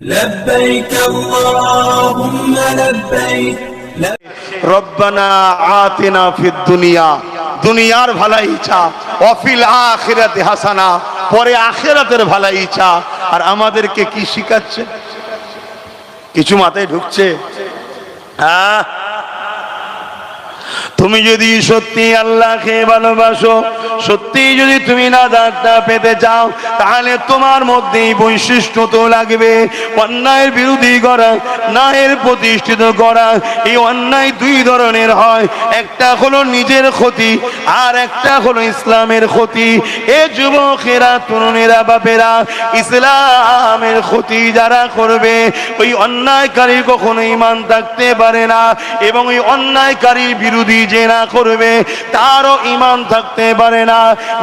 لبيك اللهم لبيك রব্বানা আতিনা ফিদ দুনিয়া দুনিয়ার ভালাই চা অফিল আখিরাতে হাসানা পরে আখিরাতের ভালাই চা আর আমাদেরকে কি শিখাচ্ছে কিছু মাথায় ঢুকছে হ্যাঁ তুমি যদি সত্যি আল্লাহকে ভালোবাসো, সত্যি যদি তুমি না ডাক্তার পেতে চাও, তাহলে তোমার মধ্যে এই বৈশিষ্ট্য তো লাগবে। অন্যায়ের বিরোধী করা, ন্যায়ের প্রতিষ্ঠিত করা, এই অন্যায় দুই ধরনের হয়। একটা হলো নিজের ক্ষতি, আর একটা হলো ইসলামের ক্ষতি। এ যুবকেরা, তরুণেরা, বাপেরা, ইসলামের ক্ষতি যারা করবে, ওই অন্যায়কারী কখনো ইমান থাকতে পারে না, এবং ওই অন্যায়কারী বিরোধী যে না করবে, তারও ইমান থাকতে পারে না।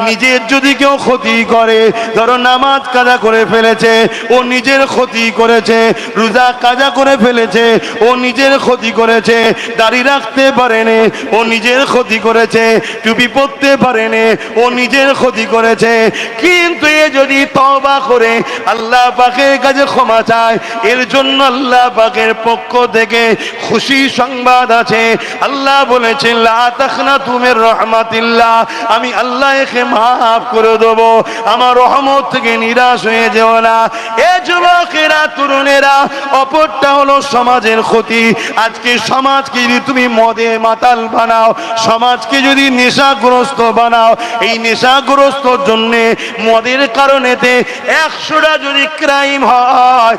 নিজের যদি কেউ ক্ষতি করে, ধরো নামাজ কাজা করে ফেলেছে, ও নিজের ক্ষতি করেছে, রোজা কাজা করে ফেলেছে, ও নিজের ক্ষতি করেছে, দাড়ি রাখতে পারেনি ও নিজের ক্ষতি করেছে, টুপি পরতে পারেনি ও নিজের ক্ষতি করেছে। কিন্তু এ যদি তবা করে, আল্লাহ পাকের কাছে ক্ষমা চায়, এর জন্য আল্লাহ পাকের পক্ষ থেকে খুশি সংবাদ আছে। আল্লাহ বলেছেন আমি আল্লাহকে মাফ করে দেব। আমার রহমত থেকে নিরাশ হয়ে যেও না। এ যুবকেরা, তরুণেরা, অপরটা হলো সমাজের ক্ষতি। আজকে সমাজকে যদি তুমি মদে মাতাল বানাও, সমাজকে যদি নেশাগ্রস্ত বানাও, এই নেশাগ্রস্ত জন্যে মদের কারণেতে একশোটা যদি ক্রাইম হয়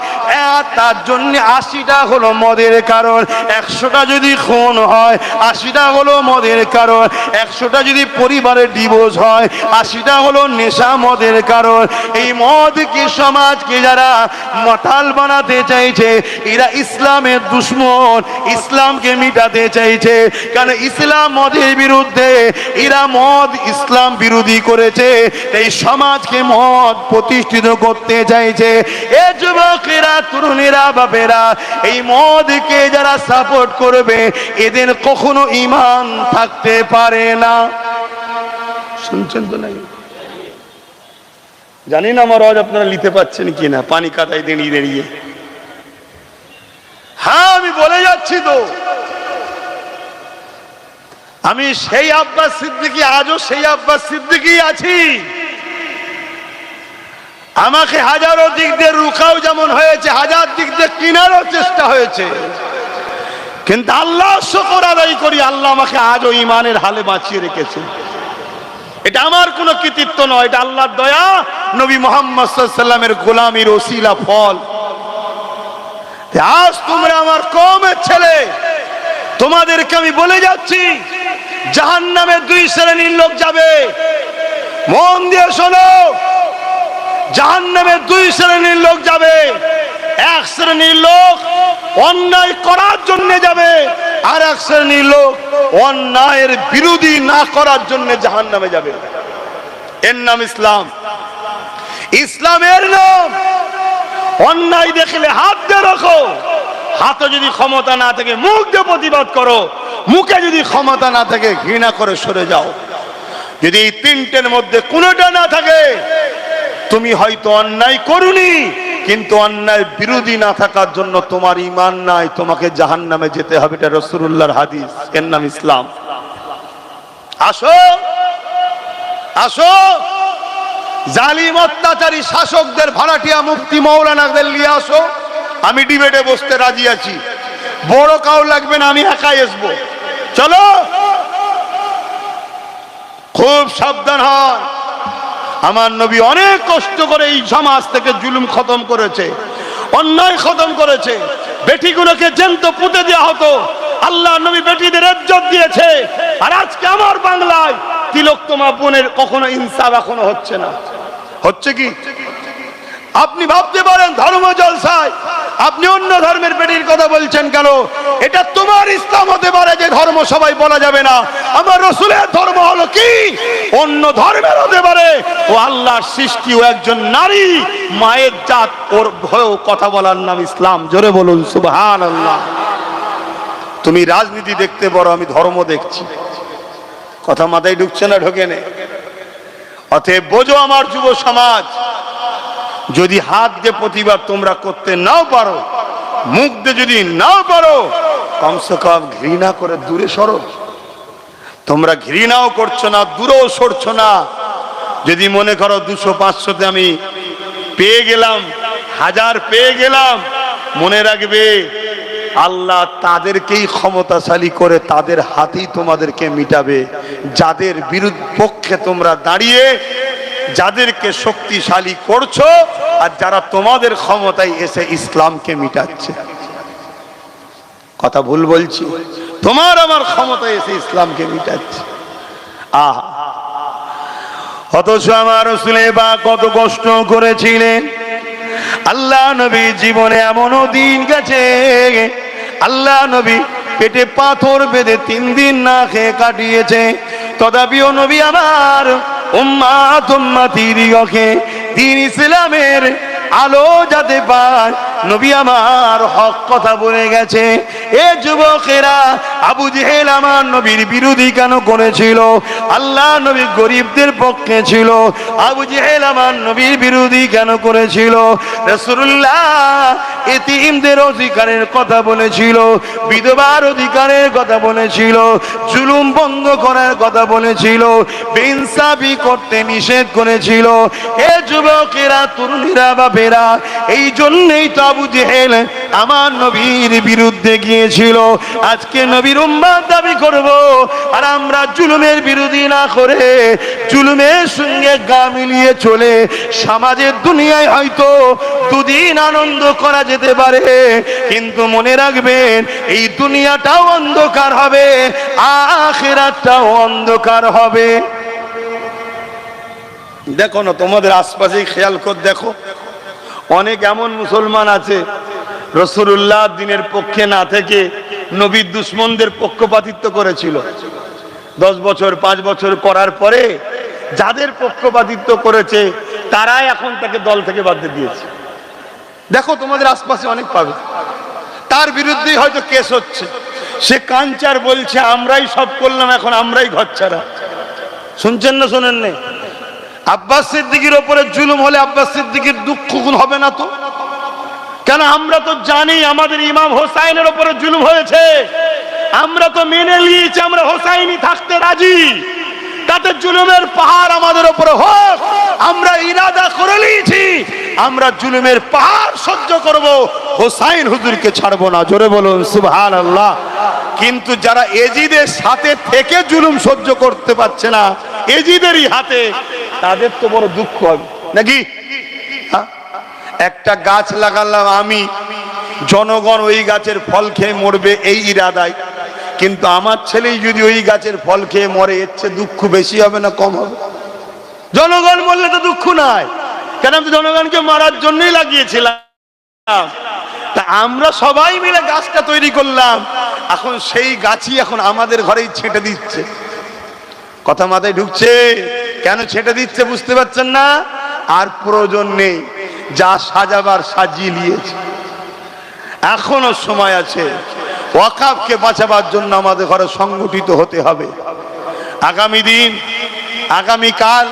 তার জন্য আশিটা হলো মদের কারণ। একশোটা যদি খুন হয়, আশিটা হলো মদের কারণ। একশোটা যদি পরিবারের ডিভোর্স হয়, আশিটা হলো নেশা মদের কারণ। এই মদকে সমাজকে যারা মতাল বানাতে চাইছে, এরা ইসলামের দুশ্মন, ইসলামকে মিটাতে চাইছে। কারণ ইসলাম মদের বিরুদ্ধে, এরা মদ ইসলাম বিরোধী করেছে। এই সমাজকে মদ প্রতিষ্ঠিত করতে চাইছে। এ যুবকেরা, তরুণেরা, বাপেরা, এই মদকে যারা সাপোর্ট করবে, এদের কখনো ইমান থাকতে পারে না। শুনছেন তো নাকি? জানি না আমার আওয়াজ আপনারা নিতে পাচ্ছেন কি না। পানি কাটাই দাঁড়িয়ে দাঁড়িয়ে। হ্যাঁ আমি বলে যাচ্ছি তো। আমি সেই আব্বাস সিদ্দিকি, আজও সেই আব্বাস সিদ্দিকি আছি। আমাকে হাজারো দিক দিয়ে রুখাও যেমন হয়েছে, হাজার দিক দিয়ে কিনারও চেষ্টা হয়েছে। কিন্তু আল্লাহ শকর আদায় করি, আল্লাহ আমাকে আজও ইমানের হালে বাঁচিয়ে রেখেছে। এটা আমার কোনো কৃতিত্ব নয়, এটা আল্লাহর দয়া। নবী মোহাম্মদ সাল্লামের গোলামির ওসিলা ফল। আজ তোমরা আমার কমের ছেলে, তোমাদেরকে আমি বলে যাচ্ছি জাহান নামে দুই শ্রেণির লোক যাবে। মন দিয়ে শোনো জাহান নামে দুই শ্রেণির লোক যাবে। এক শ্রেণির লোক অন্যায় করার জন্য যাবে। আর এক শ্রেণির লোক অন্যায়ের বিরোধী না করার জন্য জাহান নামে যাবে। এর নাম ইসলাম। ইসলামের নাম। অন্যায় দেখলে হাত দিয়ে রাখো। হাতে যদি ক্ষমতা না থাকে, মুখ দিয়ে প্রতিবাদ করো। মুখে যদি ক্ষমতা না থাকে, ঘৃণা করে সরে যাও। যদি এই তিনটের মধ্যে কোনোটা না থাকে, তুমি হয়তো অন্যায় করুনি। কিন্তু অন্যায় বিরোধী না থাকার জন্য তোমার ইমান নাই, তোমাকে জাহান নামে যেতে হবে। এটা রসুল্লাহর হাদিস। এর নাম ইসলাম। আসো। আসো। জালিম অত্যাচারী শাসকদের ভাড়াটিয়া মুক্তি মৌলানাদের নিয়ে আসো। আমি ডিবেটে বসতে রাজি আছি। বড় কাউ লাগবে না, আমি একাই আসব। চলো। খুব সাবধান হন আমার নবী অনেক কষ্ট করে এই সমাজ থেকে জুলুম খতম করেছে, অন্যায় খতম করেছে। বেটিগুলোকে জেন্ত পুঁতে দেওয়া হতো। আল্লাহ নবী বেটিদের ইজ্জত দিয়েছে। আর আজকে আমার বাংলায় তিলক তোমা বোনের কখনো ইনসাফ এখনও হচ্ছে না। হচ্ছে কি? আপনি ভাবতে পারেন ধর্ম জলসায়। আপনি অন্য ধর্মের বেটির কথা বলছেন কেন? এটা তোমার ইসলাম হতে পারে যে ধর্ম সবাই বলা যাবে না। আমার রসুলের ধর্ম হলো কি? অন্য ধর্মের হতে পারে। ও আল্লাহর সৃষ্টি ও একজন নারী, মায়ের জাত, ওর ভয়েও কথা বলার নাম ইসলাম। জোরে বলুন সুবহান আল্লাহ তুমি রাজনীতি দেখতে পারো, আমি ধর্ম দেখছি। কথা মাথায় ঢুকছে না, ঢোকে নে। অতএব বোঝো আমার যুব সমাজ যদি হাত দিয়ে প্রতিবাদ তোমরা করতে নাও পারো, মুখ দিয়ে যদি নাও পারো, কমসে কম ঘৃণা করে দূরে সরো। তোমরা ঘৃণাও করছ না, দূরেও সরছো না। যদি মনে করো দুশো পাঁচশোতে আমি পেয়ে গেলাম, হাজার পেয়ে গেলাম, মনে রাখবে আল্লাহ তাদেরকেই ক্ষমতাশালী করে তাদের হাতেই তোমাদেরকে মিটাবে, যাদের বিরুদ্ধ পক্ষে তোমরা দাঁড়িয়ে যাদেরকে শক্তিশালী করছ আর যারা তোমাদের ক্ষমতায় এসে ইসলামকে মিটাচ্ছে। কথা ভুল বলছি। তোমার আমার ক্ষমতায় এসে ইসলামকে মিটাচ্ছে। আহা। অথচ আমার রসুলে বা কত কষ্ট করেছিলেন। আল্লাহ নবী জীবনে এমনও দিন গেছে। আল্লাহ নবী পেটে পাথর বেঁধে তিন দিন না খেয়ে কাটিয়েছে। তথাপিও নবী আমার উম্মা তুম্মা তিরিগকে দিন ইসলামের আলো যাতে পায়। নবী আমার হক কথা বলে গেছে। এ যুবকেরা আবু জেহেল আমার নবীর বিরোধী কেন করেছিল? আল্লাহ নবী গরিবদের পক্ষে ছিল। আবু জেহেল আমার নবীর বিরোধী কেন করেছিল? এতিমদের অধিকারের কথা বলেছিল, বিধবার অধিকারের কথা বলেছিল বন্ধ করার কথা বলেছিল, বেইনসাফি করতে নিষেধ করেছিল। এ যুবকেরা, তরুণীরা, বাপেরা এই জন্যই তো আবু জেহেল আমার নবীর বিরুদ্ধে গিয়েছিল। আজকে নবীর উম্মাদ দাবি করব, আর আমরা জুলুমের বিরোধী না করে জুলুমের সঙ্গে গা মিলিয়ে চলে সমাজের দুনিয়ায় হয়তো দুদিন আনন্দ করা যেতে পারে, কিন্তু মনে রাখবেন এই দুনিয়াটাও অন্ধকার হবে, আখেরাতটাও অন্ধকার হবে। দেখো না, তোমাদের আশপাশেই খেয়াল কর, দেখো। অনেক এমন মুসলমান আছে রসুল্লাহ দিনের পক্ষে না থেকে নবীর দুশ্মনদের পক্ষপাতিত্ব করেছিল। দশ বছর, পাঁচ বছর করার পরে যাদের পক্ষপাতিত্ব করেছে, তারাই এখন তাকে দল থেকে বাদ দিয়েছে। দেখো, তোমাদের আশপাশে অনেক পাবে। তার বিরুদ্ধেই হয়তো কেস হচ্ছে। সে কাঞ্চার বলছে, আমরাই সব করলাম, এখন আমরাই ঘর ছাড়া শুনছেন না শোনেন নেই আব্বাস সিদ্দিকির ওপরে জুলুম হলে আব্বাস সিদ্দিকির দুঃখ হবে না তো? কেন আমরা তো জানি আমাদের ইমাম হোসাইনের ওপরে জুলুম হয়েছে। আমরা তো মেনে নিয়েছি আমরা হোসাইনি থাকতে রাজি। তাতে জুলুমের পাহাড় আমাদের ওপরে হোক, আমরা ইরাদা করে নিয়েছি। আমরা জুলুমের পাহাড় সহ্য করব, হোসাইন হুজুরকে ছাড়বো না। জোরে বলুন সুবহান আল্লাহ কিন্তু যারা এজিদের সাথে থেকে জুলুম সহ্য করতে পারছে না, এজিদেরই হাতে, তাদের তো বড় দুঃখ হবে। নাকি? হ্যাঁ? একটা গাছ লাগালাম আমি। জনগণ ওই গাছের ফল খেয়ে মরবে এই ইরাদায়। কিন্তু আমার ছেলেই যদি ওই গাছের ফল খেয়ে মরে, এর চেয়ে দুঃখ বেশি হবে না কম হবে? জনগণ মরলে তো দুঃখ নাই। কেন আমি জনগণকে মারার জন্যই লাগিয়েছিলাম। তা আমরা সবাই মিলে গাছটা তৈরি করলাম। এখন সেই গাছই এখন আমাদের ঘরেই ছেটে দিচ্ছে। কথা মাথায় ঢুকছে? কেন ছেটে দিচ্ছে বুঝতে পারছেন না? আর প্রয়োজন নেই। যা সাজাবার সাজিয়ে নিয়েছে। এখনও সময় আছে। ওয়াকাবকে বাঁচাবার জন্য আমাদের ঘরে সংগঠিত হতে হবে। আগামী দিন, আগামী কাল,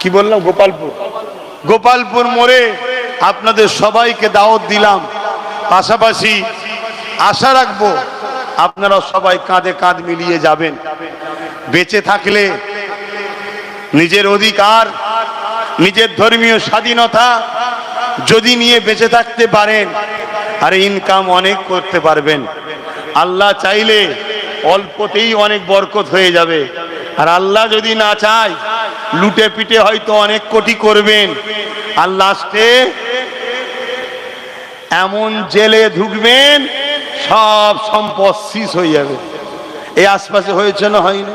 কি বললাম, গোপালপুর। গোপালপুর মোড়ে আপনাদের সবাইকে দাওয়াত দিলাম। পাশাপাশি আশা রাখব আপনারা সবাই কাঁধে কাঁধ মিলিয়ে যাবেন। বেঁচে থাকলে নিজের অধিকার নিজের ধর্মীয় স্বাধীনতা যদি নিয়ে বেঁচে থাকতে পারেন, আর ইনকাম অনেক করতে পারবেন। আল্লাহ চাইলে অল্পতেই অনেক বরকত হয়ে যাবে। আর আল্লাহ যদি না চায়, লুটে পিটে হয়তো অনেক কোটি করবেন। আর লাস্টে এমন জেলে ঢুকবেন, সব সম্পদ শেষ হয়ে যাবে। এই আশপাশে হয়েছে না হয়নি?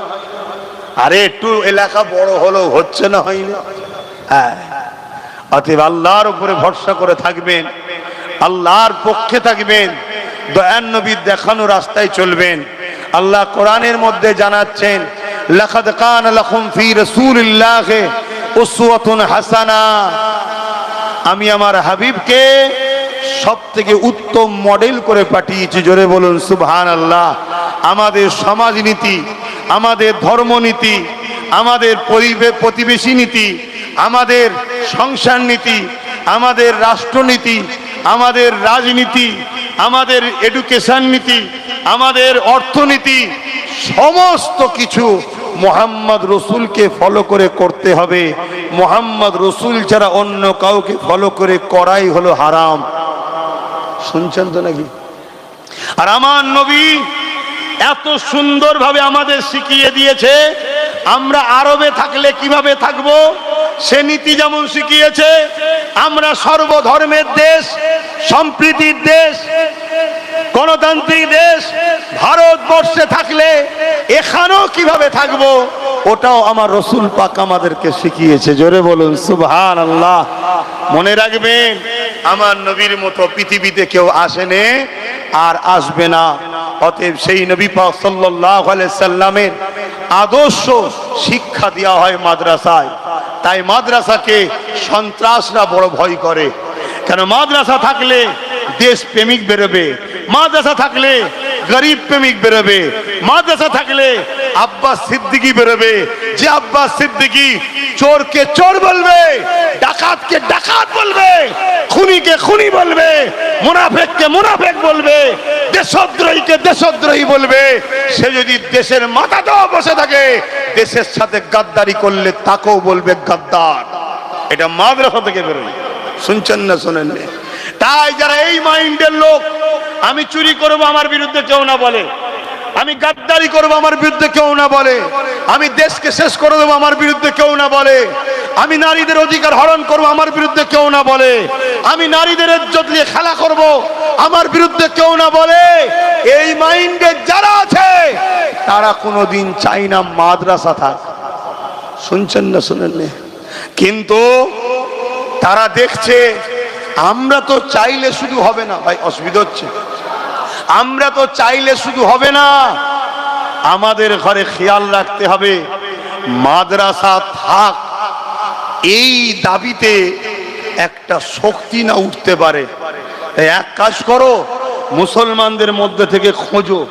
আরে একটু এলাকা বড় হলো হচ্ছে না হয়নি? হ্যাঁ। অতএব আল্লাহর উপরে ভরসা করে থাকবেন, আল্লাহর পক্ষে থাকবেন দয়ান নবীর দেখানো রাস্তায় চলবেন। আল্লাহ কোরআনের মধ্যে জানাচ্ছেন, লাকাদ কান লাকুম ফি রাসূলিল্লাহি উসওয়াতুন হাসানা। আমি আমার হাবিবকে সব থেকে উত্তম মডেল করে পাঠিয়েছি, জোরে বলুন সুবহান আল্লাহ আমাদের সমাজনীতি, আমাদের ধর্মনীতি, আমাদের পরিবেশ প্রতিবেশী নীতি আমাদের সংসার নীতি, আমাদের রাষ্ট্রনীতি, আমাদের রাজনীতি, আমাদের এডুকেশন নীতি, আমাদের অর্থনীতি, সমস্ত কিছু মোহাম্মদ রসুলকে ফলো করে করতে হবে। মোহাম্মদ রসুল ছাড়া অন্য কাউকে ফলো করে করাই হলো হারাম। শুনছেন তো নাকি? আর আমার নবী এত সুন্দরভাবে আমাদের শিখিয়ে দিয়েছে আমরা আরবে থাকলে কীভাবে থাকব? সে নীতি যেমন শিখিয়েছে, আমরা সর্বধর্মের দেশ, সম্প্রীতির দেশ, গণতান্ত্রিক দেশ, ভারতবর্ষে থাকলে এখানেও কীভাবে থাকব? ওটাও আমার রসুল পাক আমাদেরকে শিখিয়েছে। জোরে বলুন সুবহান আল্লাহ মনে রাখবেন, আমার নবীর মতো পৃথিবীতে কেউ আসেনে আর আসবে না। অতএব সেই নবী পাক সাল্লাল্লাহু আলাইহি সাল্লামের আদর্শ শিক্ষা দেওয়া হয় মাদ্রাসায়। তাই মাদ্রাসাকে সন্ত্রাসরা বড় ভয় করে। কেন মাদ্রাসা থাকলে দেশ প্রেমিক বেরোবে? মাদ্রাসা থাকলে গরিব প্রেমিক বেরোবে। মাদ্রাসা থাকলে আব্বাস সিদ্দিকি বেরোবে। যে আব্বাস সিদ্দিকি চোরকে চোর বলবে, ডাকাতকে ডাকাত বলবে, খুনিকে খুনি বলবে, মুনাফেককে মুনাফেক বলবে, দেশদ্রোহীকে দেশদ্রোহী বলবে, সে যদি দেশের মাথাটাও বসে থাকে, দেশের সাথে গাদ্দারি করলে তাকেও বলবে গাদ্দার। এটা মাদ্রাসা থেকে বেরোয়। শুনছেন না শোনেন? তাই যারা এই মাইন্ডের লোক আমি চুরি করব আমার বিরুদ্ধে কেউ না বলে। আমি গাদ্দারি করব আমার বিরুদ্ধে কেউ না বলে। আমি দেশকে শেষ করে দেবো আমার বিরুদ্ধে কেউ না বলে। আমি নারীদের অধিকার হরণ করব আমার বিরুদ্ধে কেউ না বলে। আমি নারীদের ইজ্জত নিয়ে খেলা করব আমার বিরুদ্ধে কেউ না বলে। এই মাইন্ডে যারা আছে, তারা কোনোদিন চাই না মাদ্রাসা থাক। শুনছেন না শুনেন? কিন্তু তারা দেখছে, আমরা তো চাইলে শুধু হবে না। ভাই, অসুবিধা হচ্ছে। আমরা তো চাইলে শুধু হবে না। আমাদের ঘরে খেয়াল রাখতে হবে, মাদ্রাসা থাক। এই দাবিতে একটা শক্তি না উঠতে পারে। এক কাজ করো, মুসলমানদের মধ্যে থেকে খোঁজো।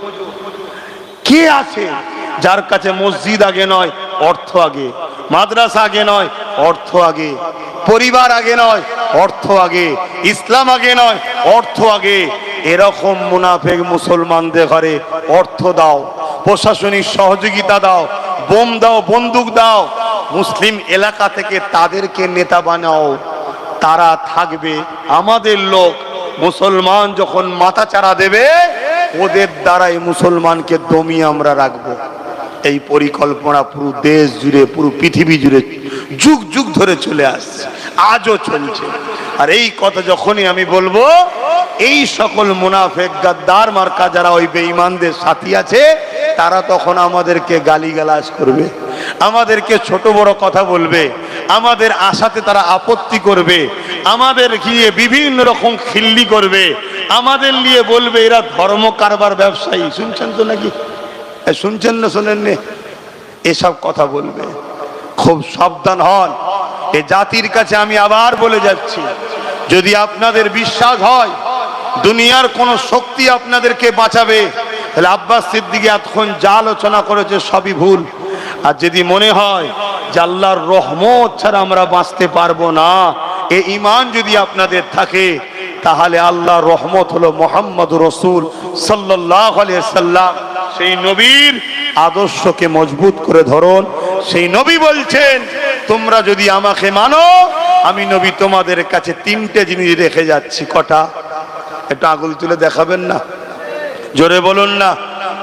কে আছে যার কাছে মসজিদ আগে নয়, অর্থ আগে? মাদ্রাসা আগে নয়, অর্থ আগে। পরিবার আগে নয়, অর্থ আগে। ইসলাম আগে নয়, অর্থ আগে। এরকম মুনাফেক মুসলমানদের ঘরে অর্থ দাও, প্রশাসনিক সহযোগিতা দাও, বোম দাও, বন্দুক দাও। মুসলিম এলাকা থেকে তাদেরকে নেতা বানাও। তারা থাকবে আমাদের লোক। মুসলমান যখন মাথা চারা দেবে, ওদের দ্বারাই মুসলমানকে দমিয়ে আমরা রাখব। এই পরিকল্পনা পুরো দেশ জুড়ে, পুরো পৃথিবী জুড়ে যুগ যুগ ধরে চলে আসছে। আজও চলছে। আর এই কথা যখনই আমি বলব, এই সকল মুনাফেক গাদ্দার মার্কা যারা ওই বেঈমানদের সাথী আছে, তারা তখন আমাদেরকে গালিগালাজ করবে, আমাদেরকে ছোট বড় কথা বলবে, আমাদের আশাতে তারা আপত্তি করবে, আমাদের গিয়ে বিভিন্ন রকম খিল্লি করবে, আমাদের নিয়ে বলবে, এরা ধর্ম কারবার ব্যবসায়ী, শুনছেন তো নাকি শুনছেন না শোনেন নে? এসব কথা বলবে, খুব সাবধান হন এ জাতির কাছে আমি আবার বলে যাচ্ছি যদি আপনাদের বিশ্বাস হয়, দুনিয়ার কোন শক্তি আপনাদেরকে বাঁচাবে, তাহলে আব্বাস সিদ্দিকে এতক্ষণ যা আলোচনা করেছে সবই ভুল। আর যদি মনে হয় যে আল্লাহর রহমত ছাড়া আমরা বাঁচতে পারব না, এ ইমান যদি আপনাদের থাকে, তাহলে আল্লাহ রহমত হলো মোহাম্মদ রসুল সাল্লাহ সাল্লাম সেই নবীর আদর্শকে মজবুত করে ধরুন। সেই নবী বলছেন, তোমরা যদি আমাকে মানো আমি নবী তোমাদের কাছে তিনটে জিনিস রেখে যাচ্ছি, কটা? একটু আগুল তুলে দেখাবেন না? জোরে বলুন না।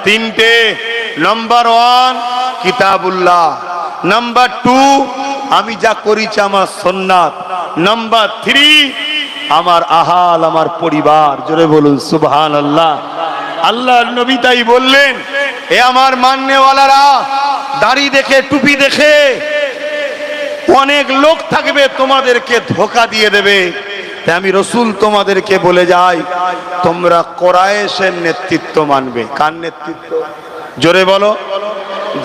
তিনটে। নাম্বার ওয়ান কিতাবুল্লাহ। নাম্বার টু আমি যা করেছি আমার সন্ন্যাত নাম্বার থ্রি আমার আহাল, আমার পরিবার। জোরে বলুন সুবহান আল্লাহ আল্লাহ নবী তাই বললেন, এ আমার মান্যওয়ালারা, দাড়ি দেখে, টুপি দেখে অনেক লোক থাকবে তোমাদেরকে ধোকা দিয়ে দেবে। আমি রসুল তোমাদেরকে বলে যাই, তোমরা কোরআশের নেতৃত্ব মানবে। কার নেতৃত্ব? জোরে বলো।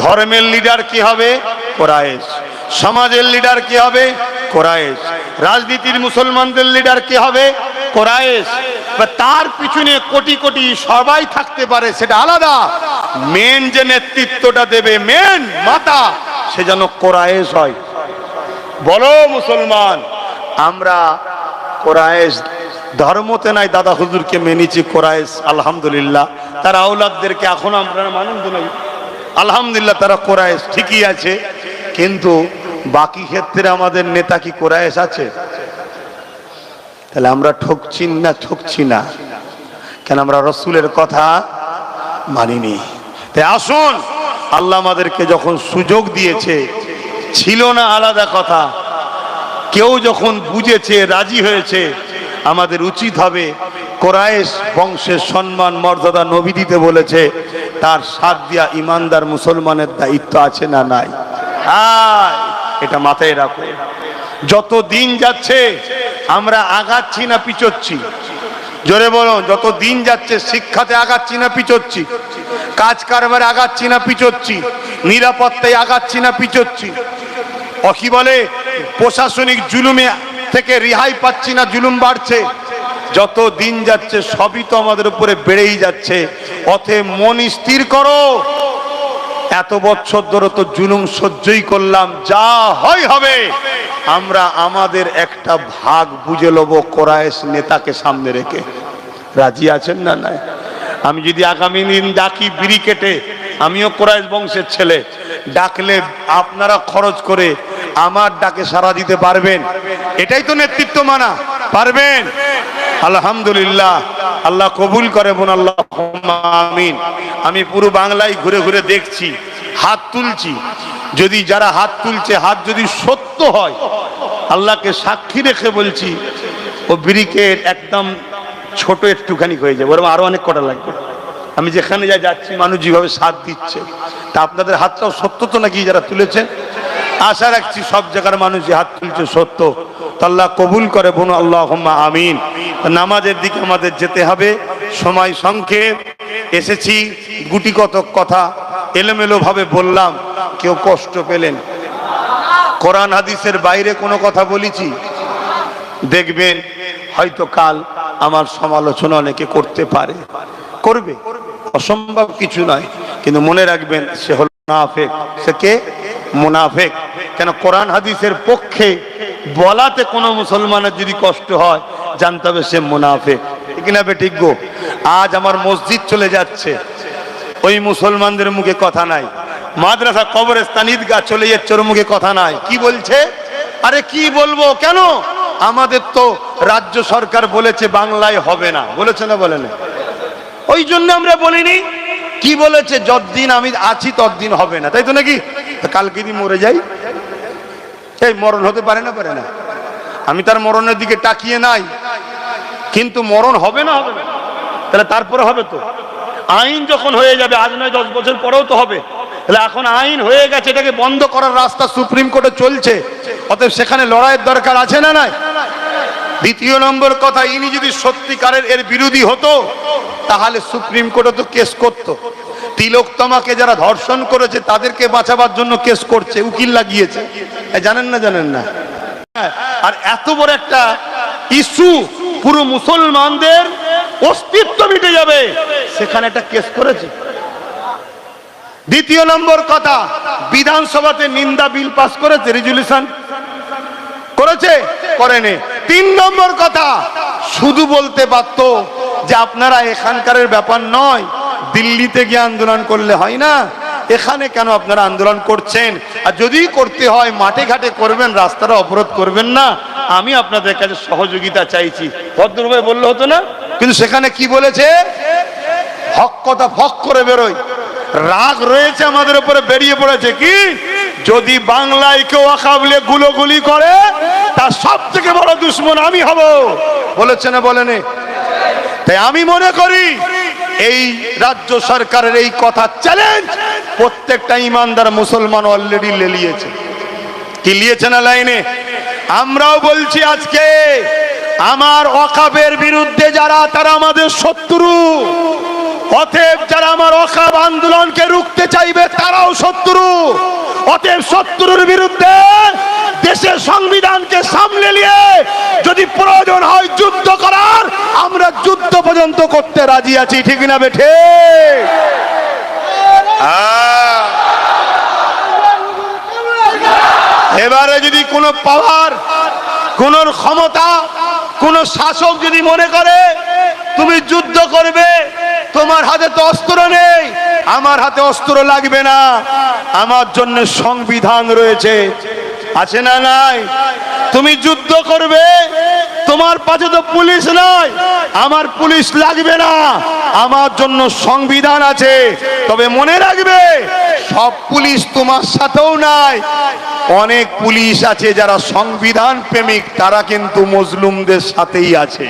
ধর্মের লিডার কি হবে? কোরআশ সমাজের লিডার কি হবে? কোরআশ রাজনীতির মুসলমানদের লিডার কি হবে? কোরআশ তার পিছনে কোটি কোটি সবাই থাকতে পারে, সেটা আলাদা। মেন যে নেতৃত্বটা দেবে মেন মাতা, সে যেন কোরআশ হয়। বলো মুসলমান, আমরা কোরআশ ধর্মতে নাই, দাদা হুজুরকে মেনেছি কোরআশ আলহামদুলিল্লাহ। তার আওলাদদেরকে এখন আমরা মানেন নাই। আলহামদুলিল্লাহ তারা কোরআশ ঠিকই আছে, কিন্তু বাকি ক্ষেত্রে আমাদের নেতা কি কোরআশ আছে? তাহলে আমরা ঠকছি না ঠকছি না। কেন আমরা রসুলের কথা মানিনি? তাই আসুন, আল্লাহ আমাদেরকে যখন সুযোগ দিয়েছে ছিল না আলাদা কথা। কেউ যখন বুঝেছে, রাজি হয়েছে, আমাদের উচিত হবে কোরআশ বংশের সম্মান, মর্যাদা নবী দিতে বলেছে, তার সাথ দিয়া ইমানদার মুসলমানের দায়িত্ব আছে না নাই? এটা মাথায় রাখো। যত দিন যাচ্ছে, আমরা আগাচ্ছি না পিছোচ্ছি। জোরে বলো যত দিন যাচ্ছে, শিক্ষাতে আগাচ্ছি না পিছোচ্ছি। কাজ কারবারে আগাচ্ছি না পিছোচ্ছি। নিরাপত্তায় আগাচ্ছি না পিচোচ্ছি কি বলে, প্রশাসনিক জুলুমে থেকে রেহাই পাচ্ছি না, জুলুম বাড়ছে। যত দিন যাচ্ছে, সবই তো আমাদের উপরে বেড়েই যাচ্ছে। পথে মন স্থির করো। এত বছর ধরে তো জুলুম সহ্যই করলাম, যা হয় হবে। আমরা আমাদের একটা ভাগ বুঝে লব কোরআশ নেতাকে সামনে রেখে। রাজি আছেন না নাই? আমি যদি আগামী দিন ডাকি বিড়ি কেটে আমিও কোরআশ বংশের ছেলে। ডাকলে আপনারা খরচ করে আমার ডাকে সারা দিতে পারবেন। এটাই তো নেতৃত্ব মানা। পারবেন? আলহামদুলিল্লাহ। আল্লাহ কবুল করে বোন আল্লাহ আমিন। আমি পুরো বাংলায় ঘুরে ঘুরে দেখছি, হাত তুলছি। যদি যারা হাত তুলছে, হাত যদি সত্য হয়, আল্লাহকে সাক্ষী রেখে বলছি, ও ব্রিকেট একদম ছোট একটুখানি হয়ে যাবে। ওরকম আরও অনেক কটা লাগবে। আমি যেখানে যা যাচ্ছি, মানুষ যেভাবে সাথ দিচ্ছে। তা আপনাদের হাতটাও সত্য তো নাকি যারা তুলেছেন আশা রাখছি সব জায়গার মানুষ যে হাত তুলছে সত্য। তো আল্লাহ কবুল করে বোন আল্লাহ আমিন। নামাজের দিকে আমাদের যেতে হবে। সময় সংক্ষেপ। এসেছি, গুটি কথা এলোমেলো ভাবে বললাম। কেউ কষ্ট পেলেন? কোরআন হাদিসের বাইরে কোনো কথা বলেছি? দেখবেন, হয়তো কাল আমার সমালোচনা অনেকে করতে পারে। করবে? অসম্ভব কিছু নয়, কিন্তু মনে রাখবেন সে হল মুনাফেক। সে কে? মুনাফেক। কেন কোরআন হাদিসের পক্ষে বলাতে কোনো মুসলমানের যদি কষ্ট হয়, জানতে হবে সে মুনাফেক। ঠিক না বে ঠিক গো? আজ আমার মসজিদ চলে যাচ্ছে। ওই মুসলমানদের মুখে কথা নাই। মাদ্রাসা, কবরস্থান, ঈদগাহ চলে যাচ্ছে, ওর মুখে কথা নাই। কি বলছে? আরে কি বলব? কেন? আমাদের তো রাজ্য সরকার বলেছে বাংলায় হবে না। বলেছে না বলে না ওই জন্য আমরা বলিনি, কি বলেছে, যতদিন আমি আছি ততদিন হবে না। তাই তো নাকি? কালকে দিন মরে যাই, এই মরণ হতে পারে না পারে না। আমি তার মরণের দিকে তাকিয়ে নাই। কিন্তু মরণ হবে না, হবে তাহলে তারপরে হবে তো। আইন যখন হয়ে যাবে, আজ নয়, দশ বছর পরেও তো হবে। তাহলে এখন আইন হয়ে গেছে, এটাকে বন্ধ করার রাস্তা সুপ্রিম কোর্টে চলছে। অতএব সেখানে লড়াইয়ের দরকার আছে না নাই? দ্বিতীয় নম্বর কথা, ইনি যদি সত্যিকারের এর বিরোধী হতো, তাহলে সুপ্রিম কোর্টে তো কেস করত। তিলোত্তমাকে যারা ধর্ষণ করেছে, তাদেরকে বাঁচাবার জন্য কেস করছে, উকিল লাগিয়েছে। জানেন না জানেন না? আর এত বড় একটা ইস্যু, পুরো মুসলমানদের অস্তিত্ব মিটে যাবে, সেখানে একটা কেস করেছে। দ্বিতীয় নম্বর কথা, বিধানসভাতে নিন্দা বিল পাস করেছে, রেজুলেশন করেছে? করেনি। তিন নম্বর কথা, শুধু বলতে পারত যে আপনারা এখানকারের ব্যাপার নয়, দিল্লিতে গিয়ে আন্দোলন করলে হয় না? এখানে কেন আপনারা আন্দোলন করছেন? আর যদি করতে হয়, মাঠে ঘাটে করবেন, রাস্তাটা অবরোধ করবেন না? আমি আপনাদের কাছে সহযোগিতা চাইছি। ভদ্রভাবে বললে হতো না? কিন্তু সেখানে কি বলেছে? হক কথা ফক করে বেরোয়। রাগ রয়েছে আমাদের উপরে, বেরিয়ে পড়েছে। কি? যদি বাংলায় কেউ আকাবলে গুলোগুলি করে, তার সব থেকে বড় দুশ্মন আমি হব। বলেছে না বলেনে? তাই আমি মনে করি, এই রাজ্য সরকারের এই কথা চ্যালেঞ্জ প্রত্যেকটা ইমানদার মুসলমান অলরেডি লেলিয়েছে। কি লিয়েছে না লাইনে? আমরাও বলছি আজকে, আমার অকাবের বিরুদ্ধে যারা, তারা আমাদের শত্রু। অতএব যারা আমার অকাব আন্দোলনকে রুখতে চাইবে, তারাও শত্রু। অতএব শত্রুর বিরুদ্ধে দেশের সংবিধানকে সামনে নিয়ে যদি প্রয়োজন হয় যুদ্ধ করার, আমরা যুদ্ধ পর্যন্ত করতে রাজি আছি, ঠিক না বেঠে? এবারে যদি কোনো পাওয়ার, কোন ক্ষমতা, কোন শাসক যদি মনে করে, তুমি যুদ্ধ করবে, তোমার হাতে তো অস্ত্র নেই আমার হাতে অস্ত্র লাগবে না। আমার জন্য সংবিধান রয়েছে। আছে না নাই? তুমি যুদ্ধ করবে। তোমার পাশে তো পুলিশ নাই আমার পুলিশ লাগবে না। আমার জন্য সংবিধান আছে। তবে মনে রাখবে, সব পুলিশ তোমার সাথেও নাই। অনেক পুলিশ আছে যারা সংবিধান প্রেমিক, তারা কিন্তু মজলুমদের সাথেই আছে।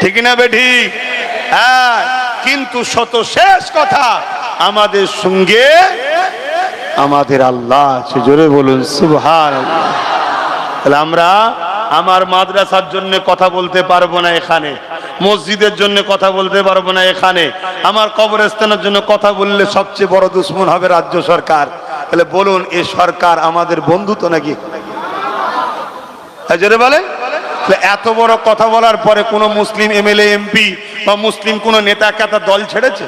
ঠিক না বেঠি হ্যাঁ কিন্তু শত শেষ কথা আমাদের সঙ্গে আমাদের আল্লাহ আছে। জোরে বলুন সুবহান তাহলে আমরা আমার মাদ্রাসার জন্য কথা বলতে পারব না এখানে মসজিদের জন্য কথা বলতে পারব না এখানে। আমার কবরস্থানের জন্য কথা বললে সবচেয়ে বড় দুশ্মন হবে রাজ্য সরকার। তাহলে বলুন এ সরকার আমাদের বন্ধু তো নাকি? হ্যাঁ, জোরে বলে এত বড় কথা বলার পরে কোনো মুসলিম এমএলএ এমপি বা মুসলিম কোনো নেতা কেতা দল ছেড়েছে?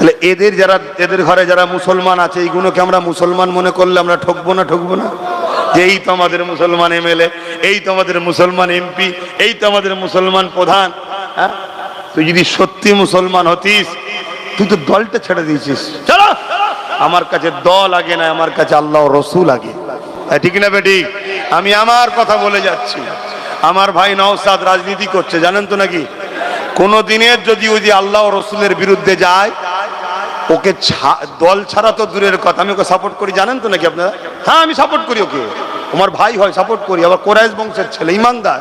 তাহলে এদের যারা, এদের ঘরে যারা মুসলমান আছে, এইগুলোকে আমরা মুসলমান মনে করলে আমরা ঠকবো না ঠকবো না? যে এই তো আমাদের মুসলমান এমএলএ, এই তো আমাদের মুসলমান এমপি, এই তো আমাদের মুসলমান প্রধান হ্যাঁ? তুই যদি সত্যি মুসলমান হতিস, তুই তো দলটা ছেড়ে দিয়েছিস। চলো! আমার কাছে দল আগে না আমার কাছে আল্লাহ রসুল আগে। ঠিক না বেটি? আমি আমার কথা বলে যাচ্ছি। আমার ভাই নওসাদ রাজনীতি করছে, জানেন তো নাকি? কোনো দিনের যদি ওই যে আল্লাহ রসুলের বিরুদ্ধে যায় ওকে দল ছাড়া তো দূরের কথা। আমি ওকে সাপোর্ট করি, জানেন তো নাকি আপনারা? হ্যাঁ আমি সাপোর্ট করি ওকে। আমার ভাই হয় সাপোর্ট করি। আবার কোরাইশ বংশের ছেলে, ইমানদার।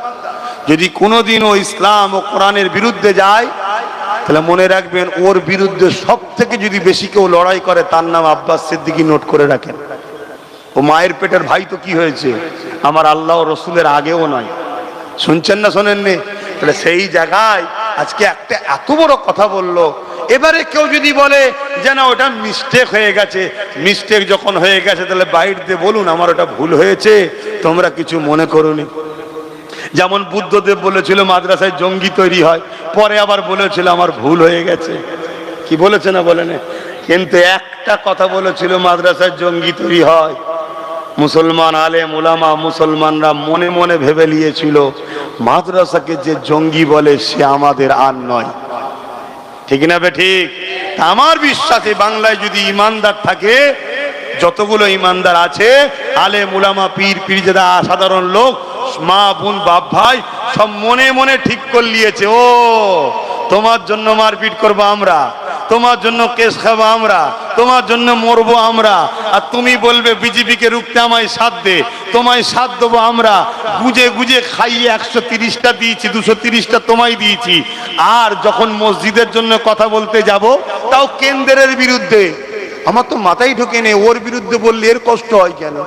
যদি কোনোদিন ও ইসলাম ও কোরআনের বিরুদ্ধে যায়, তাহলে মনে রাখবেন, ওর বিরুদ্ধে সব থেকে যদি বেশি কেউ লড়াই করে, তার নাম আব্বাস সিদ্দিকি নোট করে রাখেন। ও মায়ের পেটের ভাই তো কি হয়েছে? আমার আল্লাহ রসুলের আগেও নয়। শুনছেন না, শোনেননি? তাহলে সেই জায়গায় আজকে একটা এত বড় কথা বলল এবারে কেউ যদি বলে যে না, ওটা মিস্টেক হয়ে গেছে মিস্টেক যখন হয়ে গেছে, তাহলে বাইর দিয়ে বলুন, আমার ওটা ভুল হয়েছে। তোমরা কিছু মনে করোনি যেমন বুদ্ধদেব বলেছিল, মাদ্রাসায় জঙ্গি তৈরি হয়, পরে আবার বলেছিল, আমার ভুল হয়ে গেছে। কি বলেছে না বলেন? কিন্তু একটা কথা বলেছিল, মাদ্রাসায় জঙ্গি তৈরি হয়। মুসলমান আলে মুলামা মুসলমানরা মনে মনে ভেবে নিয়েছিল, মাদ্রাসাকে যে জঙ্গি বলে, সে আমাদের আর নয়। ঠিক না বে ঠিক? আমার বিশ্বাসে বাংলায় যদি ইমানদার থাকে, যতগুলো ইমানদার আছে আলে মুলামা পীর, পীরজাদা, সাধারণ লোক, মা, বোন, বাপ, ভাই, সব মনে মনে ঠিক করে নিয়েছে, ও, তোমার জন্য মারপিট করব আমরা। তোমার জন্য কেস খাব আমরা, তোমার জন্য মরবো আমরা। আর তুমি বলবে, বিজেপিকে রুখতে আমায় সাথ দে, তোমায় সাথ দেবো আমরা। গুজে গুজে খাইয়ে একশো তিরিশটা দিয়েছি, দুশো তিরিশটা তোমায় দিয়েছি। আর যখন মসজিদের জন্য কথা বলতে যাব, তাও কেন্দ্রের বিরুদ্ধে। আমার তো মাথায় ঢোকে নেই, ওর বিরুদ্ধে বললে এর কষ্ট হয় কেন?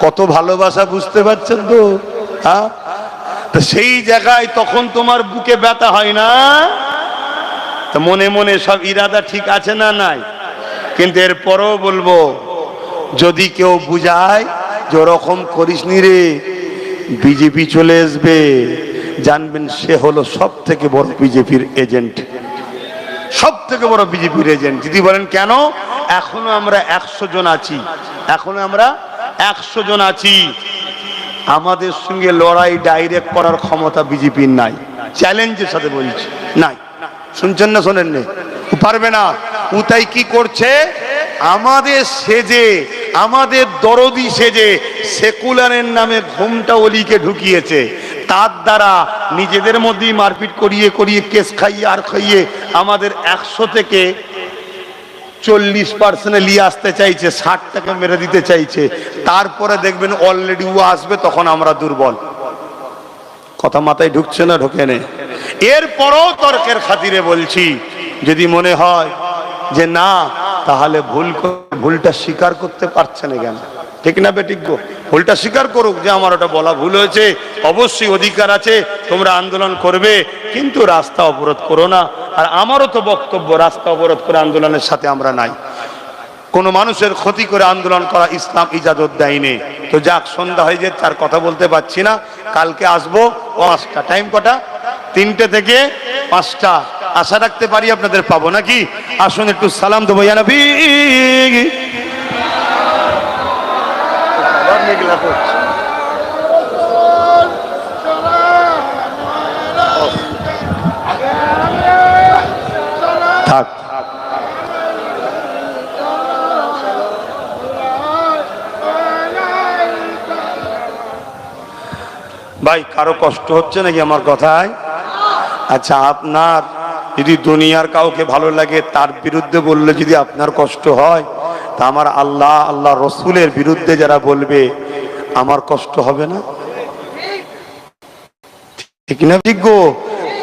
কত ভালোবাসা বুঝতে পারছেন তো? হ্যাঁ? সেই জায়গায় তখন তোমার বুকে ব্যথা হয় না? তা মনে মনে সব ইরাদা ঠিক আছে না নাই? কিন্তু এরপরও বলব, যদি কেউ বুঝায় যে ওরকম করিস নি রে, বিজেপি চলে আসবে। জানবেন সে হলো সব থেকে বড় বিজেপির এজেন্ট। সব থেকে বড় বিজেপির এজেন্ট। যদি বলেন, কেন? এখনও আমরা একশো জন আছি। এখনও আমরা একশো জন আছি। আমাদের সঙ্গে লড়াই ডাইরেক্ট করার ক্ষমতা বিজেপির নাই। চ্যালেঞ্জের সাথে বলছি, নাই। শুনছেন না শোনেন পারবে না। ও তাই কি করছে? আমাদের সেজে, আমাদের দরদি সেজে সেকুলারের নামে ঘুমটা অলিকে ঢুকিয়েছে। তার দ্বারা নিজেদের মধ্যেই মারপিট করিয়ে করিয়ে কেস খাইয়ে, আর খাইয়ে আমাদের একশো থেকে চল্লিশ পার্সেন্টে নিয়ে আসতে চাইছে, ষাট টাকা মেরে দিতে চাইছে। তারপরে দেখবেন অলরেডি ও আসবে, তখন আমরা দুর্বল। কথা মাথায় ঢুকছে না, ঢোকে নে। এরপরও তর্কের খাতিরে বলছি, যদি মনে হয় যে না, তাহলে ভুল ভুলটা স্বীকার করতে পারছে না কেন? ঠিক না বেটিজ্ঞ ভুলটা স্বীকার করুক যে আমার ওটা বলা ভুল হয়েছে, অবশ্যই অধিকার আছে, তোমরা আন্দোলন করবে, কিন্তু রাস্তা অবরোধ করো না। আর আমারও তো বক্তব্য, রাস্তা অবরোধ করে আন্দোলনের সাথে আমরা নাই। কোন মানুষের ক্ষতি করে আন্দোলন করা ইসলাম ইজাজত দেয়নি। তো যাক, সন্ধ্যা হয়ে যে তার কথা বলতে পারছি না। কালকে আসব, পাঁচটা টাইম কটা? তিনটে থেকে পাঁচটা। আশা রাখতে পারি আপনাদের পাবো। নাকি? আসুন একটু সালাম দেবো থাক। ভাই, কারও কষ্ট হচ্ছে নাকি আমার কথায়? আচ্ছা আপনার যদি দুনিয়ার কাউকে ভালো লাগে তার বিরুদ্ধে বললে যদি আপনার কষ্ট হয় তা আমার আল্লাহ আল্লাহ রসুলের বিরুদ্ধে যারা বলবে আমার কষ্ট হবে না? ঠিক না বিজ্ঞ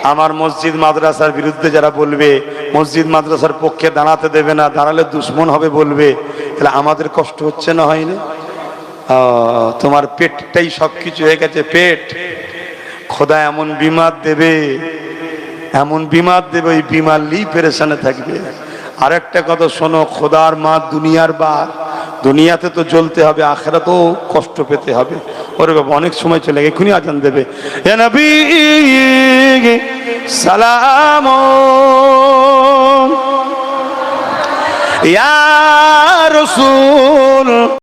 আমার মসজিদ মাদ্রাসার বিরুদ্ধে যারা বলবে মসজিদ মাদ্রাসার পক্ষে দাঁড়াতে দেবে না দাঁড়ালে দুশ্মন হবে বলবে তাহলে আমাদের কষ্ট হচ্ছে না হয়নি আহ, তোমার পেটটাই সবকিছু হয়ে গেছে পেট। খোদা এমন বিমার দেবে এমন বিমার দেবে, ওই বিমার লি পেরেশানে থাকবে। আর একটা কথা শোনো, খোদার মা দুনিয়ার বা, দুনিয়াতে তো জ্বলতে হবে, আখেরাতেও কষ্ট পেতে হবে। ওরে বাবা, অনেক সময় চলে গেছে এখনই আজান দেবে। সালাম। ইয়া রসুল।